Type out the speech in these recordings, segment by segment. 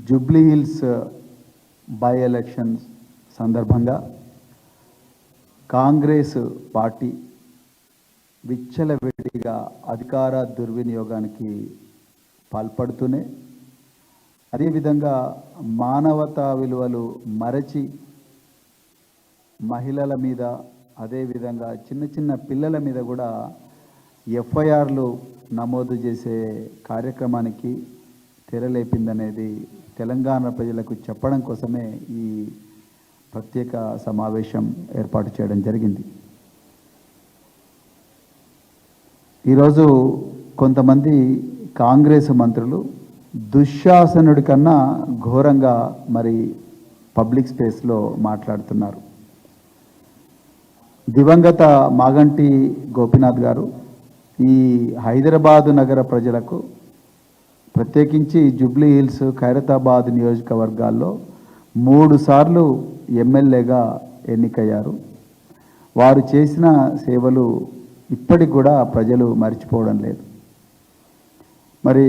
Jubilee Hills uh, by elections సందర్భంగా Congress party విచ్చలవిడిగా అధికార దుర్వినియోగానికి పాల్పడుతూనే అదేవిధంగా మానవతా విలువలు మరచి మహిళల మీద అదేవిధంగా చిన్న చిన్న పిల్లల మీద కూడా ఎఫ్ఐఆర్లు నమోదు చేసే కార్యక్రమానికి తెరలేపిందనేది తెలంగాణ ప్రజలకు చెప్పడం కోసమే ఈ ప్రత్యేక సమావేశం ఏర్పాటు చేయడం జరిగింది. ఈరోజు కొంతమంది కాంగ్రెస్ మంత్రులు దుశ్శాసనుడి కన్నా ఘోరంగా మరి పబ్లిక్ స్పేస్లో మాట్లాడుతున్నారు. దివంగత మాగంటి గోపినాథ్ గారు ఈ హైదరాబాదు నగర ప్రజలకు ప్రత్యేకించి జూబ్లీ హిల్స్ ఖైరతాబాద్ నియోజకవర్గాల్లో మూడు సార్లు ఎమ్మెల్యేగా ఎన్నికయ్యారు. వారు చేసిన సేవలు ఇప్పటికి కూడా ప్రజలు మర్చిపోవడం లేదు. మరి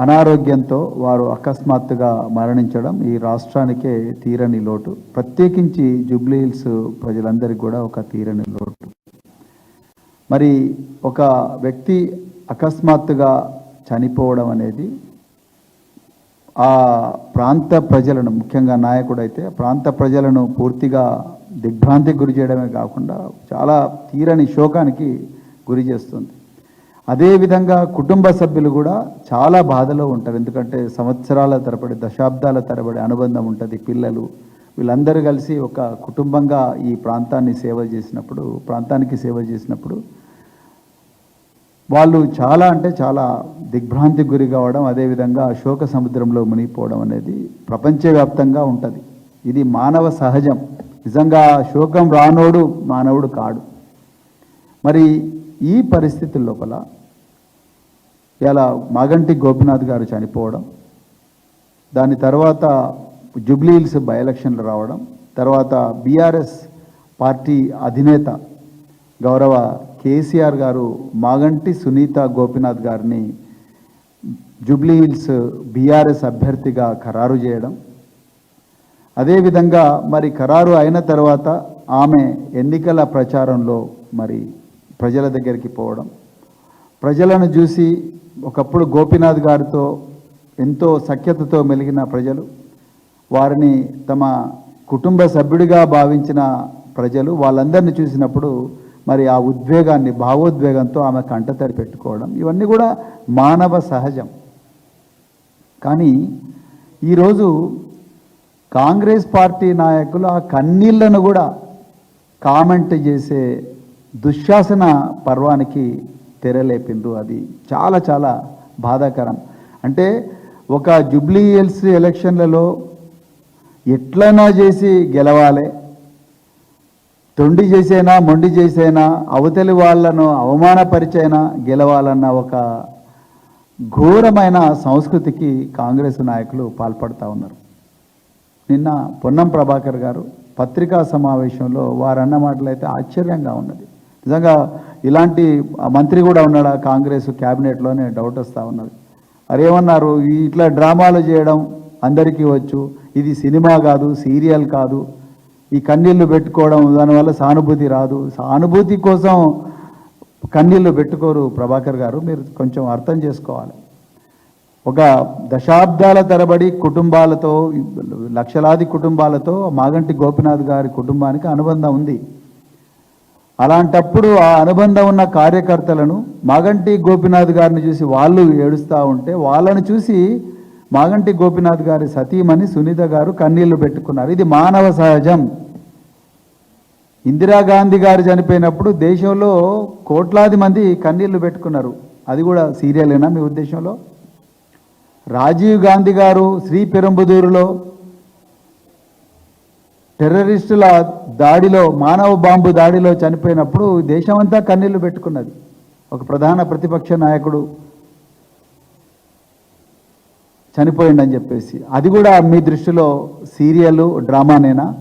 అనారోగ్యంతో వారు అకస్మాత్తుగా మరణించడం ఈ రాష్ట్రానికే తీరని లోటు. ప్రత్యేకించి జూబ్లీ హిల్స్ ప్రజలందరికీ కూడా ఒక తీరని లోటు. మరి ఒక వ్యక్తి అకస్మాత్తుగా చనిపోవడం అనేది ఆ ప్రాంత ప్రజలను ముఖ్యంగా నాయకుడైతే ప్రాంత ప్రజలను పూర్తిగా దిగ్భ్రాంతికి గురి చేయడమే కాకుండా చాలా తీరని శోకానికి గురి చేస్తుంది. అదేవిధంగా కుటుంబ సభ్యులు కూడా చాలా బాధలో ఉంటారు. ఎందుకంటే సంవత్సరాల తరబడి దశాబ్దాల తరబడి అనుబంధం ఉంటుంది పిల్లలు. వీళ్ళందరూ కలిసి ఒక కుటుంబంగా ఈ ప్రాంతాన్ని సేవ చేసినప్పుడు ప్రాంతానికి సేవ చేసినప్పుడు వాళ్ళు చాలా అంటే చాలా దిగ్భ్రాంతికి గురి కావడం అదేవిధంగా శోక సముద్రంలో మునిగిపోవడం అనేది ప్రపంచవ్యాప్తంగా ఉంటుంది. ఇది మానవ సహజం. నిజంగా శోకం రానోడు మానవుడు కాడు. మరి ఈ పరిస్థితుల లోపల ఇలా మాగంటి గోపినాథ్ గారు చనిపోవడం దాని తర్వాత జుబ్లీహిల్స్ బై ఎలక్షన్లు రావడం తర్వాత బీఆర్ఎస్ పార్టీ అధినేత గౌరవ కేసీఆర్ గారు మాగంటి సునీత గోపినాథ్ గారిని జూబ్లీ హిల్స్ బీఆర్ఎస్ అభ్యర్థిగా ఖరారు చేయడం. అదేవిధంగా మరి ఖరారు అయిన తర్వాత ఆమె ఎన్నికల ప్రచారంలో మరి ప్రజల దగ్గరికి పోవడం. ప్రజలను చూసి ఒకప్పుడు గోపినాథ్ గారితో ఎంతో సఖ్యతతో మెలిగిన ప్రజలు వారిని తమ కుటుంబ సభ్యుడిగా భావించిన ప్రజలు వాళ్ళందరినీ చూసినప్పుడు మరి ఆ ఉద్వేగాన్ని భావోద్వేగంతో ఆమె కంటతడి పెట్టుకోవడం ఇవన్నీ కూడా మానవ సహజం. కానీ ఈరోజు కాంగ్రెస్ పార్టీ నాయకులు ఆ కన్నీళ్ళను కూడా కామెంట్ చేసే దుశ్శాసన పర్వానికి తెరలేపిండ్రు. అది చాలా చాలా బాధాకరం. అంటే ఒక జూబ్లీ హిల్స్ ఎలక్షన్లలో ఎట్లైనా చేసి గెలవాలి. తొండి చేసైనా మొండి చేసైనా అవతలి వాళ్ళను అవమానపరిచైనా గెలవాలన్న ఒక ఘోరమైన సంస్కృతికి కాంగ్రెస్ నాయకులు పాల్పడుతూ ఉన్నారు. నిన్న పొన్నం ప్రభాకర్ గారు పత్రికా సమావేశంలో వారన్న మాటలైతే మాటలు అయితే ఆశ్చర్యంగా ఉన్నది. నిజంగా ఇలాంటి మంత్రి కూడా ఉన్నాడా కాంగ్రెస్ క్యాబినెట్లోనే డౌట్ వస్తూ ఉన్నది. అరేమన్నారు ఇట్లా డ్రామాలు చేయడం అందరికీ వచ్చు ఇది సినిమా కాదు సీరియల్ కాదు ఈ కన్నీళ్ళు పెట్టుకోవడం దానివల్ల సానుభూతి రాదు. సానుభూతి కోసం కన్నీళ్ళు పెట్టుకోరు ప్రభాకర్ గారు. మీరు కొంచెం అర్థం చేసుకోవాలి. ఒక దశాబ్దాల తరబడి కుటుంబాలతో లక్షలాది కుటుంబాలతో మాగంటి గోపినాథ్ గారి కుటుంబానికి అనుబంధం ఉంది. అలాంటప్పుడు ఆ అనుబంధం ఉన్న కార్యకర్తలను మాగంటి గోపినాథ్ గారిని చూసి వాళ్ళు ఏడుస్తూ ఉంటే వాళ్ళని చూసి మాగంటి గోపినాథ్ గారి సతీమణి సునీత గారు కన్నీళ్ళు పెట్టుకున్నారు. ఇది మానవ సహజం. ఇందిరాగాంధీ గారు చనిపోయినప్పుడు దేశంలో కోట్లాది మంది కన్నీళ్ళు పెట్టుకున్నారు. అది కూడా సీరియలేనా మీ ఉద్దేశంలో? రాజీవ్ గాంధీ గారు శ్రీ పెరంబుదూరులో టెర్రరిస్టుల దాడిలో మానవ బాంబు దాడిలో చనిపోయినప్పుడు దేశమంతా కన్నీళ్ళు పెట్టుకున్నది. ఒక ప్రధాన ప్రతిపక్ష నాయకుడు చనిపోయిండని చెప్పేసి. అది కూడా మీ దృష్టిలో సీరియల్ డ్రామానేనా?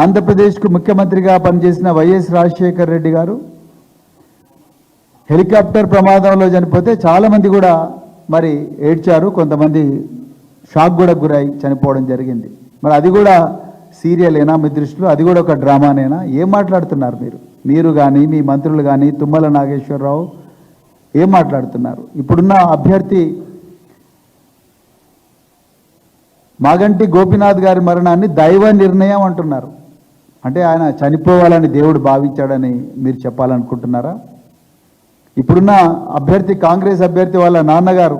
ఆంధ్రప్రదేశ్కు ముఖ్యమంత్రిగా పనిచేసిన వైఎస్ రాజశేఖర్ రెడ్డి గారు హెలికాప్టర్ ప్రమాదంలో చనిపోతే చాలామంది కూడా మరి ఏడ్చారు. కొంతమంది షాక్ కూడా గురై చనిపోవడం జరిగింది. మరి అది కూడా సీరియలేనా మీ దృష్టిలో అది కూడా ఒక డ్రామానేనా? ఏం మాట్లాడుతున్నారు మీరు? మీరు కానీ మీ మంత్రులు కానీ తుమ్మల నాగేశ్వరరావు ఏం మాట్లాడుతున్నారు? ఇప్పుడున్న అభ్యర్థి మాగంటి గోపీనాథ్ గారి మరణాన్ని దైవ నిర్ణయం అంటున్నారు. అంటే ఆయన చనిపోవాలని దేవుడు భావించాడని మీరు చెప్పాలనుకుంటున్నారా? ఇప్పుడున్న అభ్యర్థి కాంగ్రెస్ అభ్యర్థి వాళ్ళ నాన్నగారు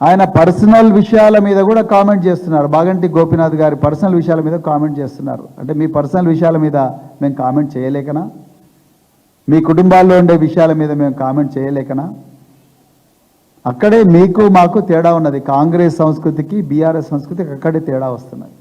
ఆయన పర్సనల్ విషయాల మీద కూడా కామెంట్ చేస్తున్నారు. బాగంటి గోపినాథ్ గారి పర్సనల్ విషయాల మీద కామెంట్ చేస్తున్నారు. అంటే మీ పర్సనల్ విషయాల మీద మేము కామెంట్ చేయలేకనా? మీ కుటుంబాల్లో ఉండే విషయాల మీద మేము కామెంట్ చేయలేకనా? అక్కడే మీకు మాకు తేడా ఉన్నది. కాంగ్రెస్ సంస్కృతికి బీఆర్ఎస్ సంస్కృతికి అక్కడే తేడా వస్తున్నది